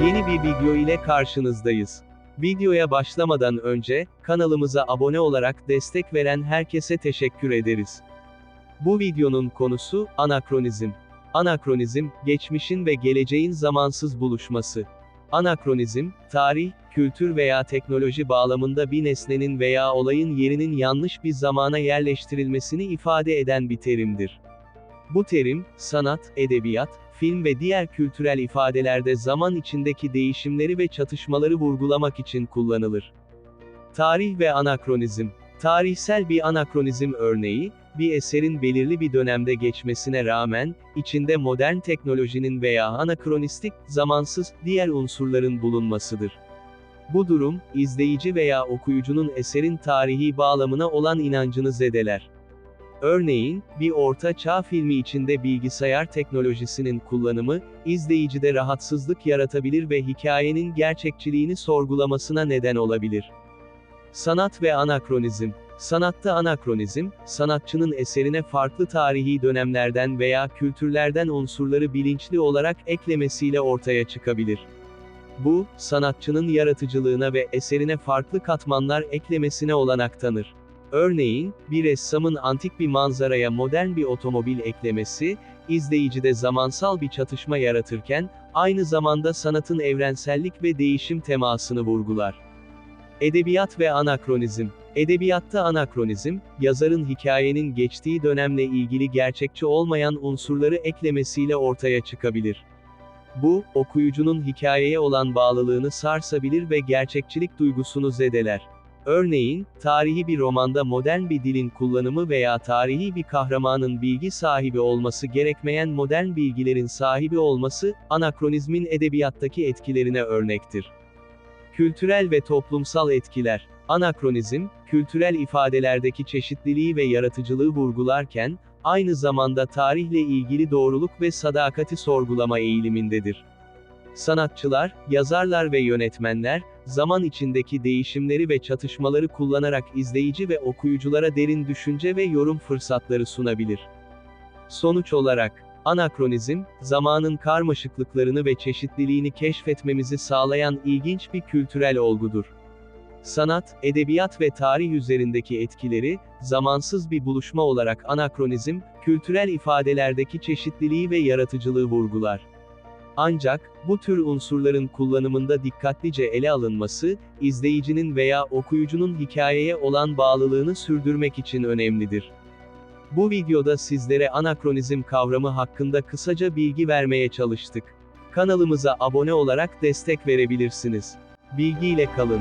Yeni bir video ile karşınızdayız. Videoya başlamadan önce, kanalımıza abone olarak destek veren herkese teşekkür ederiz. Bu videonun konusu, anakronizm. Anakronizm, geçmişin ve geleceğin zamansız buluşması. Anakronizm, tarih, kültür veya teknoloji bağlamında bir nesnenin veya olayın yerinin yanlış bir zamana yerleştirilmesini ifade eden bir terimdir. Bu terim, sanat, edebiyat, film ve diğer kültürel ifadelerde zaman içindeki değişimleri ve çatışmaları vurgulamak için kullanılır. Tarih ve anakronizm. Tarihsel bir anakronizm örneği, bir eserin belirli bir dönemde geçmesine rağmen, içinde modern teknolojinin veya anakronistik, zamansız, diğer unsurların bulunmasıdır. Bu durum, izleyici veya okuyucunun eserin tarihi bağlamına olan inancını zedeler. Örneğin, bir orta çağ filmi içinde bilgisayar teknolojisinin kullanımı, izleyicide rahatsızlık yaratabilir ve hikayenin gerçekçiliğini sorgulamasına neden olabilir. Sanat ve anakronizm. Sanatta anakronizm, sanatçının eserine farklı tarihi dönemlerden veya kültürlerden unsurları bilinçli olarak eklemesiyle ortaya çıkabilir. Bu, sanatçının yaratıcılığına ve eserine farklı katmanlar eklemesine olanak tanır. Örneğin, bir ressamın antik bir manzaraya modern bir otomobil eklemesi, izleyicide zamansal bir çatışma yaratırken, aynı zamanda sanatın evrensellik ve değişim temasını vurgular. Edebiyat ve anakronizm. Edebiyatta anakronizm, yazarın hikayenin geçtiği dönemle ilgili gerçekçi olmayan unsurları eklemesiyle ortaya çıkabilir. Bu, okuyucunun hikayeye olan bağlılığını sarsabilir ve gerçekçilik duygusunu zedeler. Örneğin, tarihi bir romanda modern bir dilin kullanımı veya tarihi bir kahramanın bilgi sahibi olması gerekmeyen modern bilgilerin sahibi olması, anakronizmin edebiyattaki etkilerine örnektir. Kültürel ve toplumsal etkiler. Anakronizm, kültürel ifadelerdeki çeşitliliği ve yaratıcılığı vurgularken, aynı zamanda tarihle ilgili doğruluk ve sadakati sorgulama eğilimindedir. Sanatçılar, yazarlar ve yönetmenler, zaman içindeki değişimleri ve çatışmaları kullanarak izleyici ve okuyuculara derin düşünce ve yorum fırsatları sunabilir. Sonuç olarak, anakronizm, zamanın karmaşıklıklarını ve çeşitliliğini keşfetmemizi sağlayan ilginç bir kültürel olgudur. Sanat, edebiyat ve tarih üzerindeki etkileri, zamansız bir buluşma olarak anakronizm, kültürel ifadelerdeki çeşitliliği ve yaratıcılığı vurgular. Ancak, bu tür unsurların kullanımında dikkatlice ele alınması, izleyicinin veya okuyucunun hikayeye olan bağlılığını sürdürmek için önemlidir. Bu videoda sizlere anakronizm kavramı hakkında kısaca bilgi vermeye çalıştık. Kanalımıza abone olarak destek verebilirsiniz. Bilgiyle kalın.